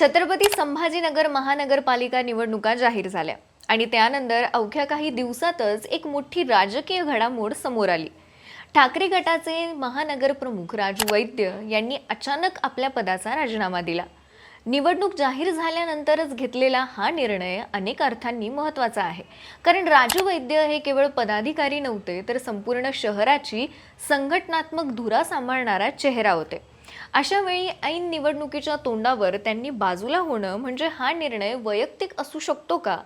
छत्रपती संभाजीनगर महानगरपालिका निवडणुका जाहीर झाल्या. आणि त्यानंतर अवघ्या काही दिवसातच एक मोठी राजकीय घडामोड समोर आली. ठाकरे गटाचे महानगर प्रमुख राजू वैद्य यांनी अचानक आपल्या पदाचा राजीनामा दिला. निवडणूक जाहीर झाल्यानंतरच घेतलेला हा निर्णय अनेक अर्थांनी महत्त्वाचा आहे. कारण राजू वैद्य हे केवळ पदाधिकारी नव्हते तर संपूर्ण शहराची संघटनात्मक धुरा सांभाळणारा चेहरा होते. अशा वेळी ऐन निवडणुकीच्या तोंडावर त्यांनी बाजूला होणं म्हणजे हा निर्णय वैयक्तिक असू शकतो का?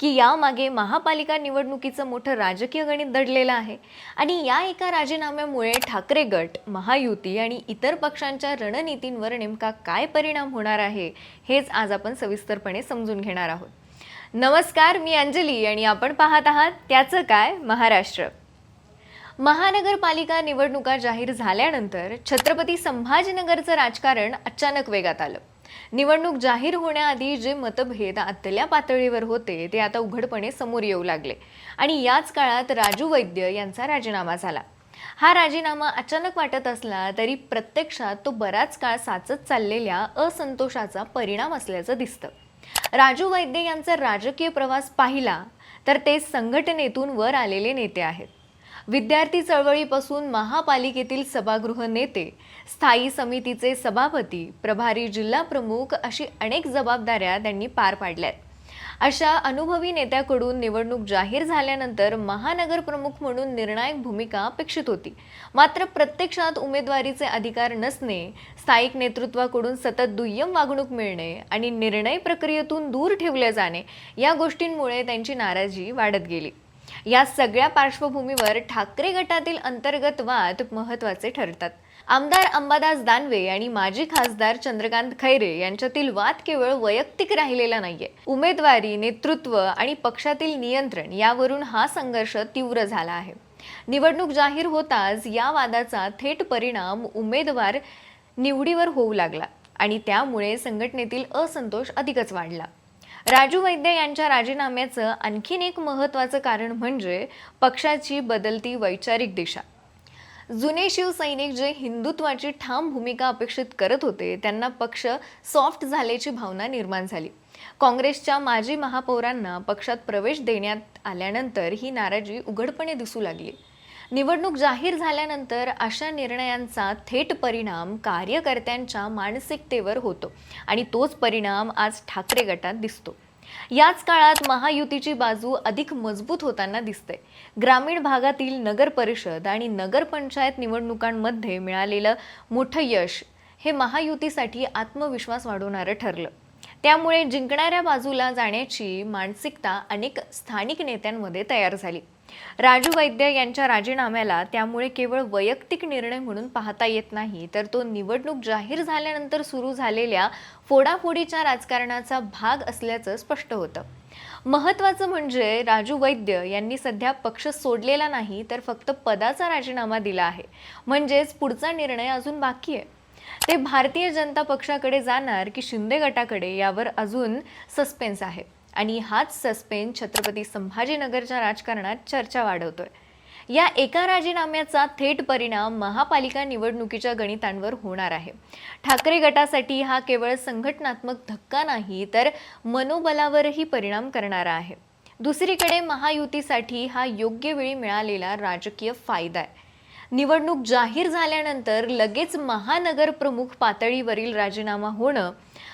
की यामागे महापालिका निवडणुकीचं मोठं राजकीय गणित दडलेलं आहे? आणि या एका राजीनाम्यामुळे ठाकरे गट महायुती आणि इतर पक्षांच्या रणनीतींवर नेमका काय परिणाम होणार आहे हेच आज आपण सविस्तरपणे समजून घेणार आहोत. नमस्कार मी अंजली आणि आपण पाहत आहात त्याचं काय महाराष्ट्र. महानगरपालिका निवडणुका जाहीर झाल्यानंतर छत्रपती संभाजीनगरचं राजकारण अचानक वेगात आलं. निवडणूक जाहीर होण्याआधी जे मतभेद आतल्या पातळीवर होते ते आता उघडपणे समोर येऊ लागले. आणि याच काळात राजू वैद्य यांचा राजीनामा झाला. हा राजीनामा अचानक वाटत असला तरी प्रत्यक्षात तो बराच काळ साचत चाललेल्या असंतोषाचा परिणाम असल्याचं दिसतं. राजू वैद्य यांचा राजकीय प्रवास पाहिला तर ते संघटनेतून वर आलेले नेते आहेत. विद्यार्थी चळवळीपासून महापालिकेतील सभागृह नेते स्थायी समितीचे सभापती प्रभारी जिल्हा प्रमुख अशी अनेक जबाबदाऱ्या त्यांनी पार पाडल्यात. अशा अनुभवी नेत्याकडून निवडणूक जाहीर झाल्यानंतर महानगर प्रमुख म्हणून निर्णायक भूमिका अपेक्षित होती. मात्र प्रत्यक्षात उमेदवारीचे अधिकार नसणे स्थायिक नेतृत्वाकडून सतत दुय्यम वागणूक मिळणे आणि निर्णय प्रक्रियेतून दूर ठेवले जाणे या गोष्टींमुळे त्यांची नाराजी वाढत गेली. या सगळ्या पार्श्वभूमीवर ठाकरे गटातील अंतर्गत वाद महत्त्वाचे ठरतात. आमदार अंबादास दानवे आणि माजी खासदार चंद्रकांत खैरे यांच्यातील वाद केवळ वैयक्तिक राहिलेला नाहीये. उमेदवारी नेतृत्व आणि पक्षातील नियंत्रण यावरून हा संघर्ष तीव्र झाला आहे. निवडणूक जाहीर होताच या वादाचा थेट परिणाम उमेदवार निवडीवर होऊ लागला आणि त्यामुळे संघटनेतील असंतोष अधिकच वाढला. राजू वैद्य यांच्या राजीनाम्याचं आणखीन एक महत्त्वाचं कारण म्हणजे पक्षाची बदलती वैचारिक दिशा. जुने शिवसैनिक जे हिंदुत्वाची ठाम भूमिका अपेक्षित करत होते त्यांना पक्ष सॉफ्ट झाल्याची भावना निर्माण झाली. काँग्रेसच्या माजी महापौरांना पक्षात प्रवेश देण्यात आल्यानंतर ही नाराजी उघडपणे दिसू लागली. निवडणूक जाहीर झाल्यानंतर अशा निर्णयांचा थेट परिणाम कार्यकर्त्यांच्या मानसिकतेवर होतो आणि तोच परिणाम आज ठाकरे गटात दिसतो. याच काळात महायुतीची बाजू अधिक मजबूत होताना दिसते. ग्रामीण भागातील नगर परिषद आणि नगरपंचायत निवडणुकांमध्ये मिळालेलं मोठं यश हे महायुतीसाठी आत्मविश्वास वाढवणारं ठरलं. त्यामुळे जिंकणाऱ्या बाजूला जाण्याची मानसिकता अनेक स्थानिक नेत्यांमध्ये तयार झाली. राजू वैद्य यांच्या राजीनाम्याला त्यामुळे केवळ वैयक्तिक निर्णय म्हणून पाहता येत नाही तर तो निवडणूक जाहीर झाल्यानंतर सुरू झालेल्या फोडाफोडीच्या राजकारणाचा भाग असल्याचं स्पष्ट होतं. महत्त्वाचं म्हणजे राजू वैद्य यांनी सध्या पक्ष सोडलेला नाही तर फक्त पदाचा राजीनामा दिला आहे. म्हणजेच पुढचा निर्णय अजून बाकी आहे. ते भारतीय जनता पक्षाकडे जाणार की शिंदे गटाकडे यावर अजून सस्पेन्स आहे. आणि हाच सस्पेन छत्रपती संभाजीनगरच्या राजकारणात चर्चा वाढवतोय. या एका राजीनाम्याचा थेट परिणाम महापालिका निवडणुकीच्या गणितांवर होणार आहे. ठाकरे गटासाठी हा केवळ संघटनात्मक धक्का नाही तर मनोबलावरही परिणाम करणारा आहे. दुसरीकडे महायुतीसाठी हा योग्य वेळी मिळालेला राजकीय फायदा आहे. निवडणूक जाहीर झाल्यानंतर लगेच महानगर प्रमुख पातळीवरील राजीनामा होणं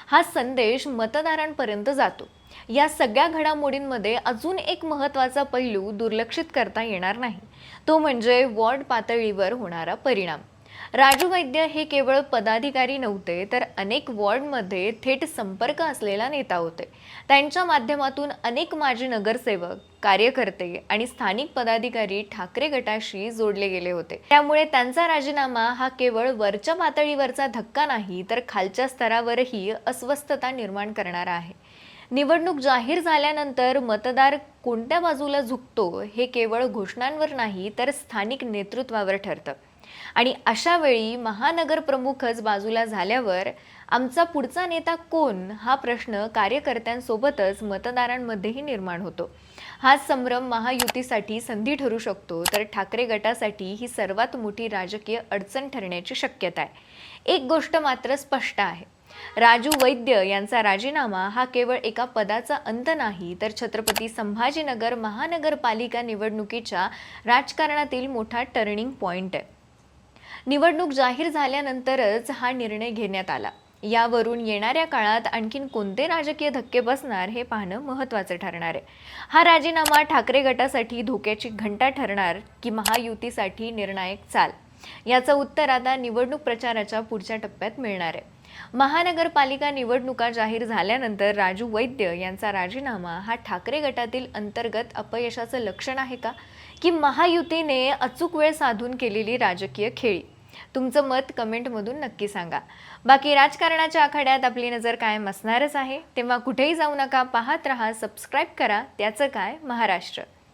हा संदेश मतदारांपर्यंत जातो. या सगळ्या घडामोडींमध्ये अजून एक महत्त्वाचा पैलू दुर्लक्षित करता येणार नाही. तो म्हणजे वॉर्ड पातळीवर होणारा परिणाम. राजू वैद्य हे केवळ पदाधिकारी नव्हते तर अनेक वॉर्डमध्ये थेट संपर्क असलेला नेता होते. त्यांच्या माध्यमातून अनेक माजी नगरसेवक कार्यकर्ते आणि स्थानिक पदाधिकारी ठाकरे गटाशी जोडले गेले होते. त्यामुळे त्यांचा राजीनामा हा केवळ वरच्या पातळीवरचा धक्का नाही तर खालच्या स्तरावरही अस्वस्थता निर्माण करणारा आहे. निवडणूक जाहीर झाल्यानंतर मतदार कोणत्या बाजूला झुकतो हे केवळ घोषणांवर नाही तर स्थानिक नेतृत्वावर ठरतं. आणि अशा वेळी महानगर प्रमुखच बाजूला झाल्यावर आमचा पुढचा नेता कोण हा प्रश्न कार्यकर्त्यांसोबतच मतदारांमध्येही निर्माण होतो. हा संभ्रम महायुतीसाठी संधी ठरू शकतो तर ठाकरे गटासाठी ही सर्वात मोठी राजकीय अडचण ठरण्याची शक्यता आहे. एक गोष्ट मात्र स्पष्ट आहे. राजू वैद्य यांचा राजीनामा हा केवळ एका पदाचा अंत नाही तर छत्रपती संभाजीनगर महानगरपालिका निवडणुकीच्या राजकारणातील मोठा टर्निंग पॉइंट आहे. निवडणूक जाहीर झाल्यानंतरच हा निर्णय घेण्यात आला. यावरून येणाऱ्या काळात आणखीन कोणते राजकीय धक्के बसणार हे पाहणं महत्त्वाचं ठरणार आहे. हा राजीनामा ठाकरे गटासाठी धोक्याची घंटा ठरणार की महायुतीसाठी निर्णायक चाल? याचं उत्तर आता निवडणूक प्रचाराच्या पुढच्या टप्प्यात मिळणार आहे. महानगरपालिका निवडणुका जाहीर झाल्यानंतर राजू वैद्य यांचा राजीनामा हा ठाकरे गटातील अंतर्गत अपयशाचं लक्षण आहे का? की महायुतीने अचूक वेळ साधून केलेली राजकीय खेळी? तुमचं मत कमेंटमधून नक्की सांगा. बाकी राजकारणाच्या आखाड्यात आपली नजर कायम असणारच आहे. तेव्हा कुठेही जाऊ नका पाहत रहा सबस्क्राईब करा. त्याचं काय? महाराष्ट्र.